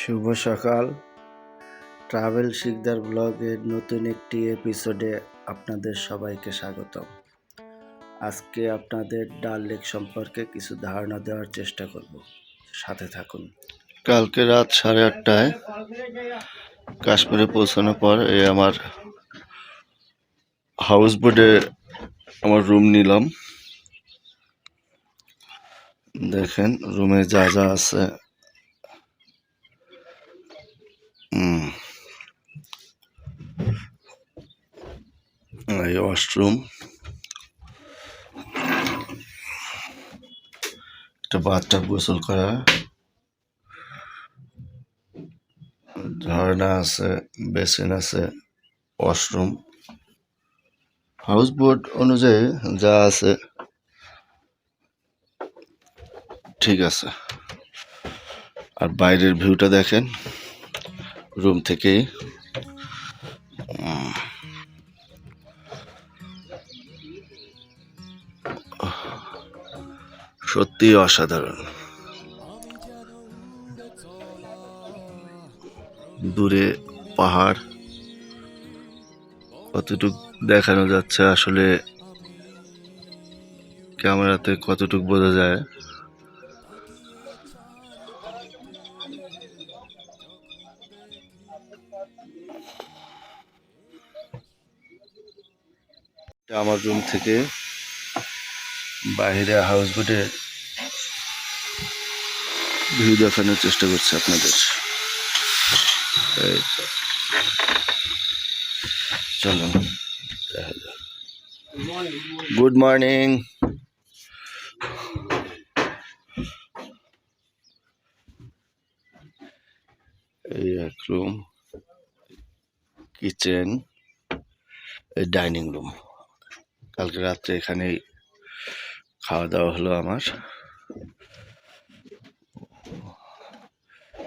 শুভ সকাল। ট্রাভেল শিকদার ব্লগের নতুন একটি এপিসোডে আপনাদের সবাইকে স্বাগতম। আজকে আপনাদের ডাল লেক সম্পর্কে কিছু ধারণা দেওয়ার চেষ্টা করব। সাথে থাকুন। কালকে রাত সাড়ে আটটায় কাশ্মীরে পৌঁছানোর পর এই আমার হাউস বোটে আমার রুম নিলাম। দেখেন রুমে যা যা আছে এই ওয়াশরুম একটা বাথটাব গোসল করা ঝর্ণা আছে বেসিন আছে ওয়াশরুম হাউস বোট অনুযায়ী যা আছে ঠিক আছে আর বাইরের ভিউটা দেখেন রুম থেকেই সত্যি অসাধারণ। দূরে পাহাড়, কতটুক দেখানো যাচ্ছে আসলে ক্যামেরাতে কতটুক বোঝা যায়। আমার রুম থেকে বাইরে হাউস বোটে ভিউ দেখানোর চেষ্টা করছি আপনাদের। চলুন গুড মর্নিং এই এক রুম কিচেন এই ডাইনিং রুম কালকে রাত্রে এখানেই খাওয়া দাওয়া হলো আমার।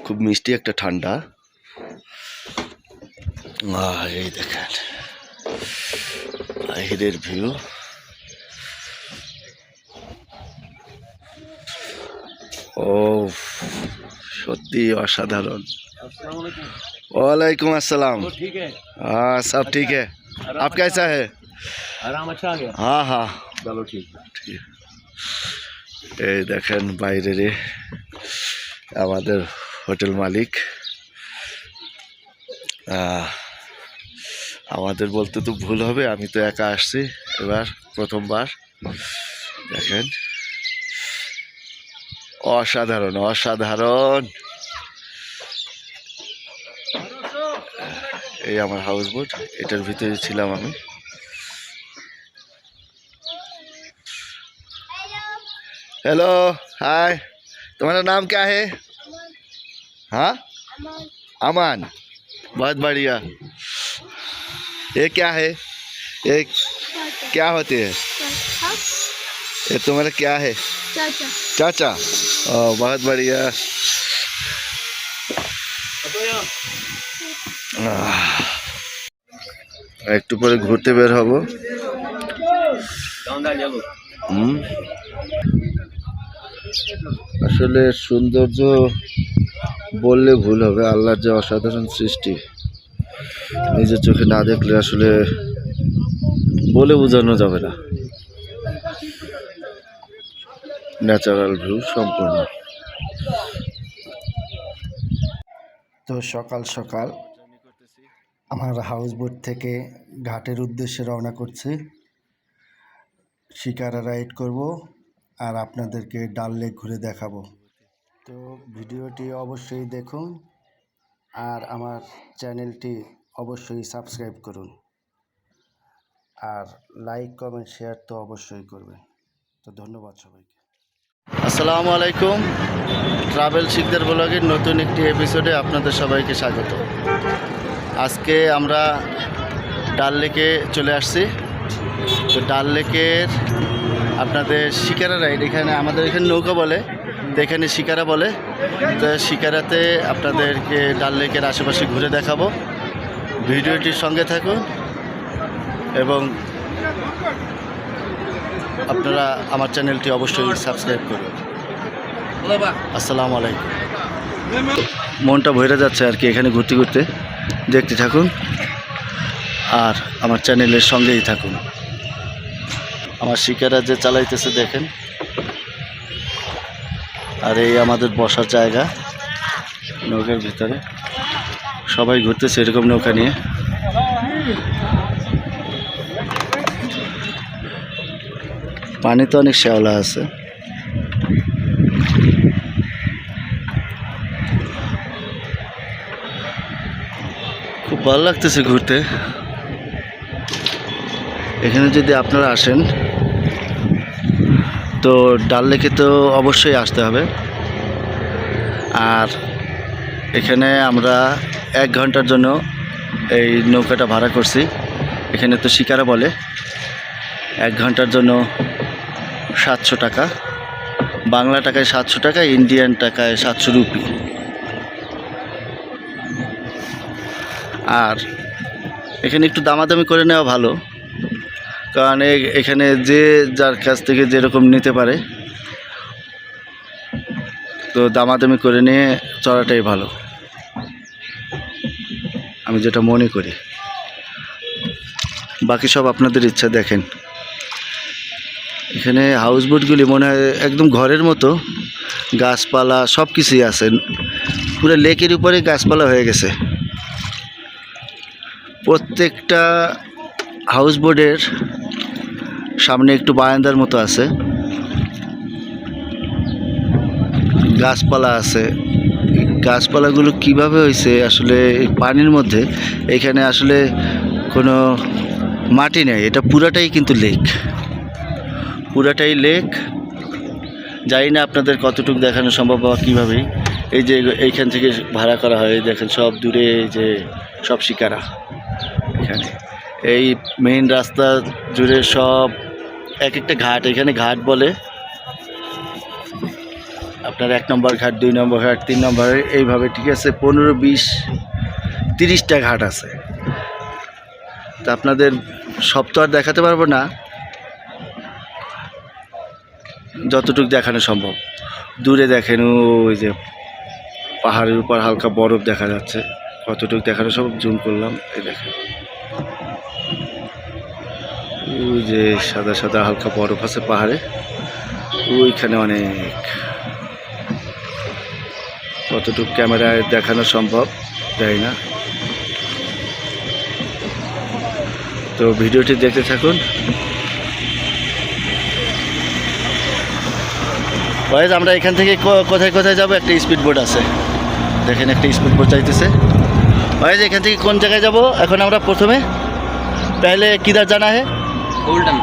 খুব মিষ্টি একটা ঠান্ডা আহ, এই দেখেন বাহিরের ভিউ ও সত্যি অসাধারণ वालेकुम अस्सलाम ठीक है हाँ सब ठीक है आप कैसा है आराम अच्छा आ गया हाँ हाँ चलो ठीक ঠিক এই দেখেন বাইরে আমাদের হোটেল মালিক আহ, আমাদের বলতে তো ভুল হবে আমি তো একা আসছি এবার প্রথমবার দেখেন অসাধারণ অসাধারণ এই আমার হাউস বোট এটার ভিতরে ছিলাম আমি हेलो हाय तुम्हारा नाम क्या है हाँ अमान बहुत बढ़िया ये क्या है ये क्या होते हैं ये तुम्हारा क्या है चाचा चाचा ओ बहुत बढ़िया আহ, একটু পরে ঘুরতে বের হব शानदार चलो হুম আসলে সৌন্দর্য বললে ভুল হবে, আল্লাহর যে অসাধারণ সৃষ্টি, নিজের চোখে না দেখলে আসলে বলে বোঝানো যাবে না। ন্যাচারাল ভিউ সম্পূর্ণ। তো সকাল সকাল আমার হাউস বোট থেকে ঘাটের উদ্দেশ্যে রওনা করছি। শিকারা রাইড করব আর আপনাদেরকে ডাল লেক ঘুরে দেখাবো। তো ভিডিওটি অবশ্যই দেখুন আর আমার চ্যানেলটি অবশ্যই সাবস্ক্রাইব করুন। আর লাইক, কমেন্ট, শেয়ার তো অবশ্যই করবেন। তো ধন্যবাদ সবাইকে। আসসালামু আলাইকুম। ট্রাভেল শিকদার ব্লগের নতুন একটি এপিসোডে আপনাদের সবাইকে স্বাগত। আজকে আমরা ডাল লেকে চলে আসছি। তো ডাল লেকের আপনাদের শিকারা রাইড এখানে আমাদের এখানে নৌকা বলে। তো এখানে শিকারা বলে। তো শিকারাতে আপনাদেরকে ডাল লেকের আশেপাশে ঘুরে দেখাবো। ভিডিওটির সঙ্গে থাকুন এবং আপনারা আমার চ্যানেলটি অবশ্যই সাবস্ক্রাইব করুন। আসসালামু আলাইকুম। মনটা ভরে যাচ্ছে আর কি এখানে ঘুরতে ঘুরতে। দেখতে থাকুন। আর আমার চ্যানেলের সঙ্গেই থাকুন। আমার শিকারা যে চালাইতেছে দেখেন। আর এই আমাদের বসার জায়গা, নৌকার ভিতরে। সবাই ঘুরতেছে এরকম নৌকা নিয়ে। পানি তো অনেক শ্যাওলা আছে। খুব ভালো লাগতেছে ঘুরতে। এখানে যদি আপনারা আসেন তো ডাল লেকে তো অবশ্যই আসতে হবে। আর এখানে আমরা এক ঘণ্টার জন্য এই নৌকাটা ভাড়া করছি। এখানে তো শিকারা বলে। এক ঘণ্টার জন্য সাতশো টাকা। বাংলা টাকায় সাতশো টাকা, ইন্ডিয়ান টাকায় সাতশো রুপি। আর এখানে একটু দামাদামি করে নেওয়া ভালো। কারণ এখানে যে যার কাছ থেকে যেরকম নিতে পারে, তো দামাদামি করে নিয়ে চড়াটাই ভালো। আমি যেটা মনে করি। বাকি সব আপনাদের ইচ্ছা, দেখেন। এখানে হাউস বোটগুলি মনে হয় একদম ঘরের মতো, গাছপালা সব কিছুই আছে। পুরো লেকের উপরে গাছপালা হয়ে গেছে। প্রত্যেকটা হাউস বোর্ডের সামনে একটু বারান্দার মতো আছে। গাছপালা আছে। গাছপালাগুলো কীভাবে হয়েছে আসলে পানির মধ্যে? এখানে আসলে কোনো মাটি নেই। এটা পুরাটাই কিন্তু লেক পুরাটাই লেক জানি না আপনাদের কতটুকু দেখানো সম্ভব বা কীভাবেই। এই যে এইখান থেকে ভাড়া করা হয় দেখেন সব দূরে যে সব শিকারা। এখানে। এই মেইন রাস্তা জুড়ে সব এক একটা ঘাট, এখানে ঘাট বলে। আপনার এক নম্বর ঘাট, দুই নম্বর ঘাট, তিন নম্বর এইভাবে, ঠিক আছে? পনেরো, বিশ, তিরিশটা ঘাট আছে। তা আপনাদের সব তো আর দেখাতে পারব না। যতটুকু দেখানো সম্ভব। দূরে দেখেন, ওই যে পাহাড়ের উপর হালকা বরফ দেখা যাচ্ছে। কতটুকু দেখানো সম্ভব? জুম করলাম, এই দেখেন। ওই যে সাদা সাদা হালকা বরফ আছে পাহাড়ে, ওইখানে অনেক। কতটুকু ক্যামেরায় দেখানো সম্ভব যাই না। তো ভিডিওটি দেখতে থাকুন। বয়েজ আমরা এখান থেকে কোথায় কোথায় যাব? একটা স্পিড বোট আছে। দেখেন, একটা স্পিড বোট চাইতেছে। বয়েজ এখান থেকে কোন জায়গায় যাব? এখন আমরা প্রথমে। পেলে কিদার জানা হ্যাঁ गोल्डन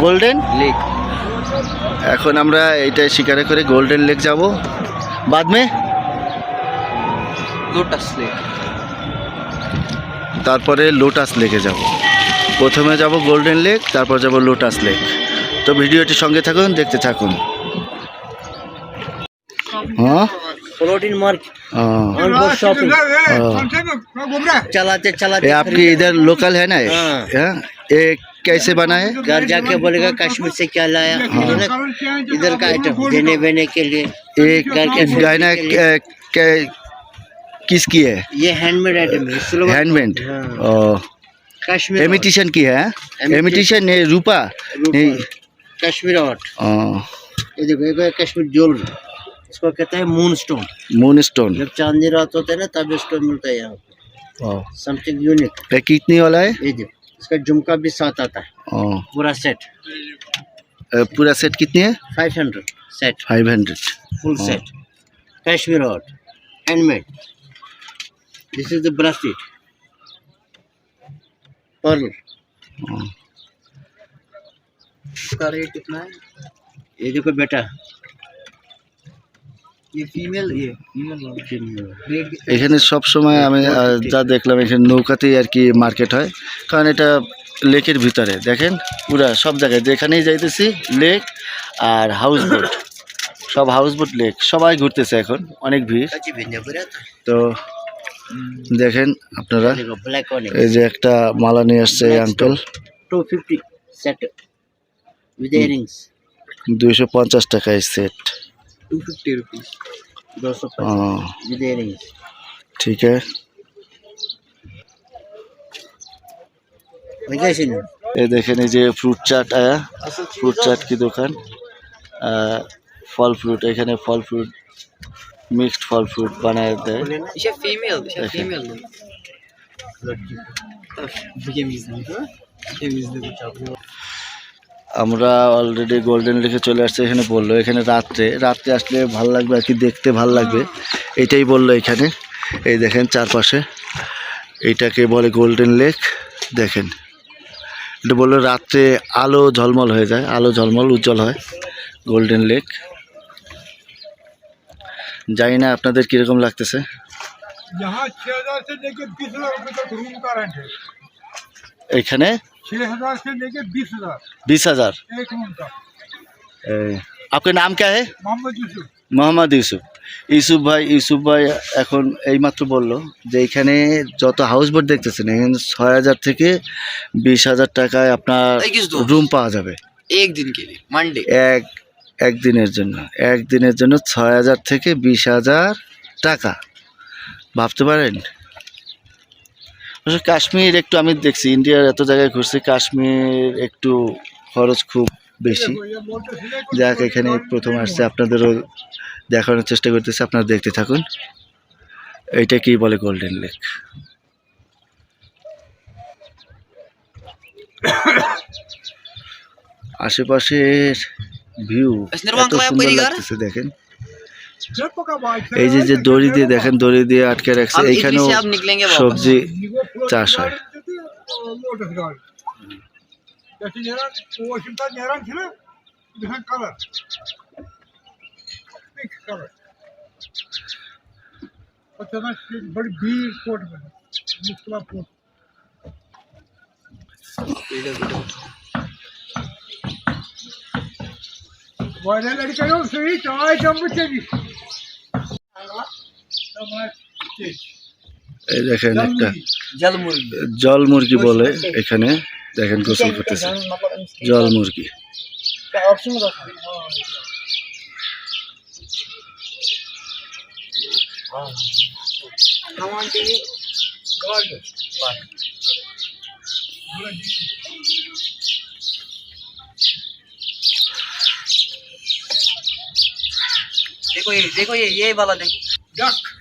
গোল্ডেন लेक এখন আমরা এইটাই শিকারে করে গোল্ডেন লেক যাব বাদ মে लोटस लेक তারপরে লোটাস লেকে যাব প্রথমে যাব গোল্ডেন লেক তারপর যাব লোটাস লেক তো ভিডিওটি সঙ্গে থাকুন দেখতে থাকুন हाँ प्रोटीन मार्केट हाँ और बहुत शॉपिंग हाँ। चलाते चलाते ये आपकी इधर लोकल है ना ये? हाँ। हाँ? कैसे बना है? घर जाके बोलेगा कश्मीर से क्या लाया? इन्होंने इधर का आइटम देने वेने के लिए ये घर गहना के लिए। क- क- किसकी है? ये हैंडमेड आइटम है हैंडमेड हाँ। कश्मीर एमिटिशन की है? एमिटिशन ये रूपा? नहीं। कश्मीर आर्ट हाँ, ये देखो ये कश्मीर ज्वेलरी इसको कहते हैं मून स्टोन मून स्टोन जब चांदनी रात होते है ना तब स्टोन मिलता है यहाँ हाँ। समथिंग यूनिक कितनी वाला है? ये देखो। इसका झुमका भी साथ आता है। पूरा सेट पूरा सेट कितनी है five hundred set five hundred Oh. set. Kashmir art, handmade. This is the bracelet. Pearl. इसका रेट कितना है ये देखो बेटा এখানে সব সময় আমি যা দেখলাম এখানে নৌকাতেই আর কি মার্কেট হয়। কারণ এটা লেকের ভিতরে দেখেন? পুরা সব জায়গায় যেখানেই যাইতেছি লেক আর হাউস বোট সব হাউস বোট লেক সবাই ঘুরতেছে এখন অনেক ভিড়। তো। দেখেন আপনারা এই যে একটা মালা নিয়ে আসছে আঙ্কল টু ফিফটি সেট দুইশো পঞ্চাশ টাকায় সেট टू फिफ्टी रुपीज़ दो सौ पचास हाँ ये दे रही है ठीक है वही कैसे नहीं ये देखें এই যে ফ্রুট চাট আয়া ফ্রুট চাট কি দোকান আহ, ফল ফ্রুট এখানে ফল ফ্রুট মিক্সড ফল ফ্রুট বানায় দেয় ये फीमेल ये Okay. Female game is game is আমরা অলরেডি গোল্ডেন লেকে চলে আসছি এখানে বলল এখানে রাত্রে রাত্রে আসলে ভালো লাগবে আর কি দেখতে ভালো লাগবে। এটাই বলল এখানে। এই দেখেন চারপাশে। এইটাকে বলে গোল্ডেন লেক দেখেন। এটা বলল রাত্রে আলো ঝলমল হয়ে যায় আলো ঝলমল উজ্জ্বল হয়। গোল্ডেন লেক জানি না আপনাদের কীরকম লাগতেছে। এখানে? बीस हजार बीस हजार एक रूम का आपका नाम क्या है मोहम्मद यूसुफ মোহাম্মদ ইউসুফ ইউসুফ ভাই ইউসুফ ভাই এখন এইমাত্র বলল যে এখানে যত হাউস বোট দেখতেছেন এখানে ছয় হাজার থেকে বিশ হাজার টাকায় আপনার একুশ দো। রুম পাওয়া যাবে एक दिन के लिए मंडे এক একদিনের জন্য একদিনের জন্য ছয় হাজার থেকে বিশ হাজার টাকা ভাবতে পারেন অবশ্য কাশ্মীর একটু আমি দেখছি ইন্ডিয়ার এত জায়গায় ঘুরছি কাশ্মীর একটু খরচ খুব বেশি। যাক এখানে প্রথম আসছে আপনাদেরও দেখানোর চেষ্টা করতেছি আপনারা দেখতে থাকুন। এটা কি বলে গোল্ডেন লেক আশেপাশের ভিউ সুন্দর লাগতেছে দেখেন। এই যে যে দড়ি দিয়ে দেখেন দড়ি দিয়ে আটকে রাখছে এখানেও সবজি চাষ হয় Why did I go see? I don't believe you. এই দেখেন একটা जल मुर्गी জল মুরগি বলে এখানে দেখেন গোসল করতেছে জল মুরগি ऑप्शन देखो ये देखो ये ये वाला देखो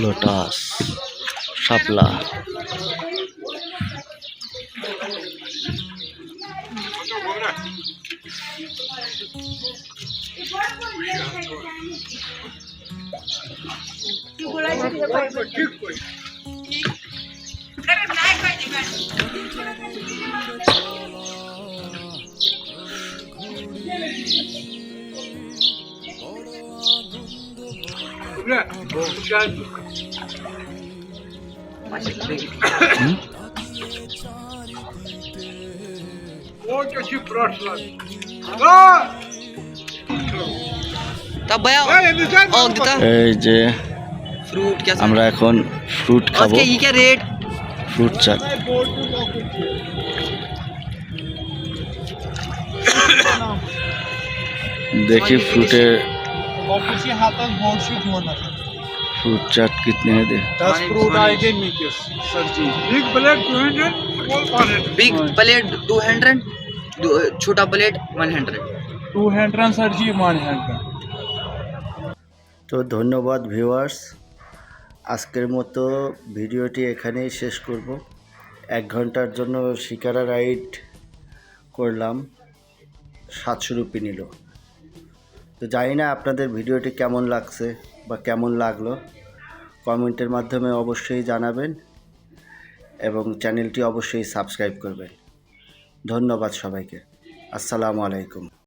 লোটাস শাপলা Thank you. Bırak. Boğuşacağız. Oradaki আমরা এখন ফ্রুট খাব। রেট ফ্রুট চাট দেখি ফ্রুটের देखिए फ्रूटे कॉफी हाथन बोर्ड से होना फ्रूट चाट कितने हैं दे दस फ्रूट आएंगे नीचे sir ji big black two hundred और one hundred big plate two hundred छोटा plate one hundred two hundred sir ji one hundred তো ধন্যবাদ ভিউয়ার্স আজকের মতো ভিডিওটি এখানেই শেষ করব এক ঘন্টার জন্য শিকারা রাইড করলাম সাতশো রুপি নিল তো জানি না আপনাদের ভিডিওটি কেমন লাগছে বা কেমন লাগল। কমেন্টের মাধ্যমে অবশ্যই জানাবেন এবং চ্যানেলটি অবশ্যই সাবস্ক্রাইব করবেন। ধন্যবাদ সবাইকে। আসসালামু আলাইকুম।